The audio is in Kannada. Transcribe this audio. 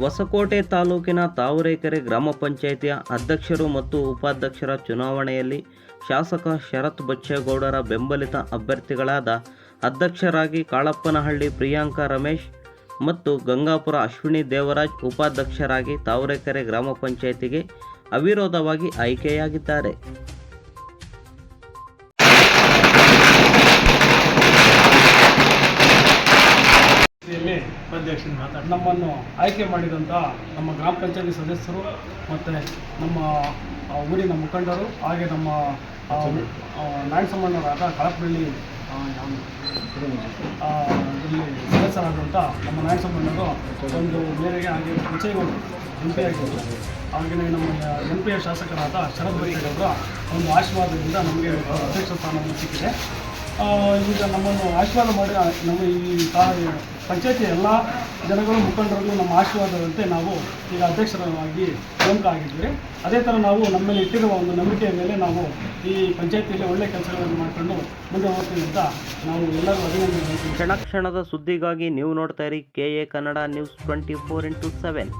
ಹೊಸಕೋಟೆ ತಾಲೂಕಿನ ತಾವರೆಕೆರೆ ಗ್ರಾಮ ಪಂಚಾಯಿತಿಯ ಅಧ್ಯಕ್ಷರು ಮತ್ತು ಉಪಾಧ್ಯಕ್ಷರ ಚುನಾವಣೆಯಲ್ಲಿ ಶಾಸಕ ಶರತ್ ಬಚ್ಚೇಗೌಡರ ಬೆಂಬಲಿತ ಅಭ್ಯರ್ಥಿಗಳಾದ ಅಧ್ಯಕ್ಷರಾಗಿ ಕಾಳಪ್ಪನಹಳ್ಳಿ ಪ್ರಿಯಾಂಕಾ ರಮೇಶ್ ಮತ್ತು ಗಂಗಾಪುರ ಅಶ್ವಿನಿ ದೇವರಾಜ್ ಉಪಾಧ್ಯಕ್ಷರಾಗಿ ತಾವರೆಕೆರೆ ಗ್ರಾಮ ಪಂಚಾಯಿತಿಗೆ ಅವಿರೋಧವಾಗಿ ಆಯ್ಕೆಯಾಗಿದ್ದಾರೆ. ನಮ್ಮನ್ನು ಆಯ್ಕೆ ಮಾಡಿದಂಥ ನಮ್ಮ ಗ್ರಾಮ ಪಂಚಾಯತಿ ಸದಸ್ಯರು ಮತ್ತು ನಮ್ಮ ಊರಿನ ಮುಖಂಡರು ಹಾಗೆ ನಮ್ಮ ನಾಯಕ ಸಂಬಂಧರಾದ ಕಳಪಳ್ಳಿ ಇಲ್ಲಿ ಸದಸ್ಯರಾದಂಥ ನಮ್ಮ ನಾಯಕ ಒಂದು ಮೇರೆಗೆ ಹಾಗೆ ವಿಜಯಗೌಡರು ಎಂ ಪಿ ಆಗಿದ್ದರು. ಹಾಗೆಯೇ ನಮ್ಮ ಎಂ ಪಿಯ ಶಾಸಕರಾದ ಶರದ್ ಬೈರೇಗೌಡರ ಒಂದು ಆಶೀರ್ವಾದದಿಂದ ನಮಗೆ ಅಧ್ಯಕ್ಷ ಸ್ಥಾನವನ್ನು ಸಿಕ್ಕಿದೆ. ಈಗ ನಮ್ಮನ್ನು ಆಶೀರ್ವಾದ ಮಾಡಿ ನಮ್ಮ ಈ ತಾ- ಪಂಚಾಯತಿ ಎಲ್ಲ ಜನಗಳು ಮುಖಂಡರನ್ನು ನಮ್ಮ ಆಶೀರ್ವಾದದಂತೆ ನಾವು ಈಗ ಅಧ್ಯಕ್ಷರಾಗಿ ನೇಮಕ ಆಗಿದ್ದೀವಿ. ಅದೇ ಥರ ನಾವು ನಮ್ಮ ಮೇಲೆ ಇಟ್ಟಿರುವ ಒಂದು ನಂಬಿಕೆಯ ಮೇಲೆ ನಾವು ಈ ಪಂಚಾಯತಿಯಲ್ಲಿ ಒಳ್ಳೆಯ ಕೆಲಸಗಳನ್ನು ಮಾಡಿಕೊಂಡು ಮುಂದೆ ಹೋಗ್ತೀವಿ ಅಂತ ನಾವು ಎಲ್ಲರೂ ಅಭಿನಂದನೆ ಕ್ಷಣ ಕ್ಷಣದ ಸುದ್ದಿಗಾಗಿ ನೀವು ನೋಡ್ತಾ ಇರಿ K A Kannada news twenty four into seven.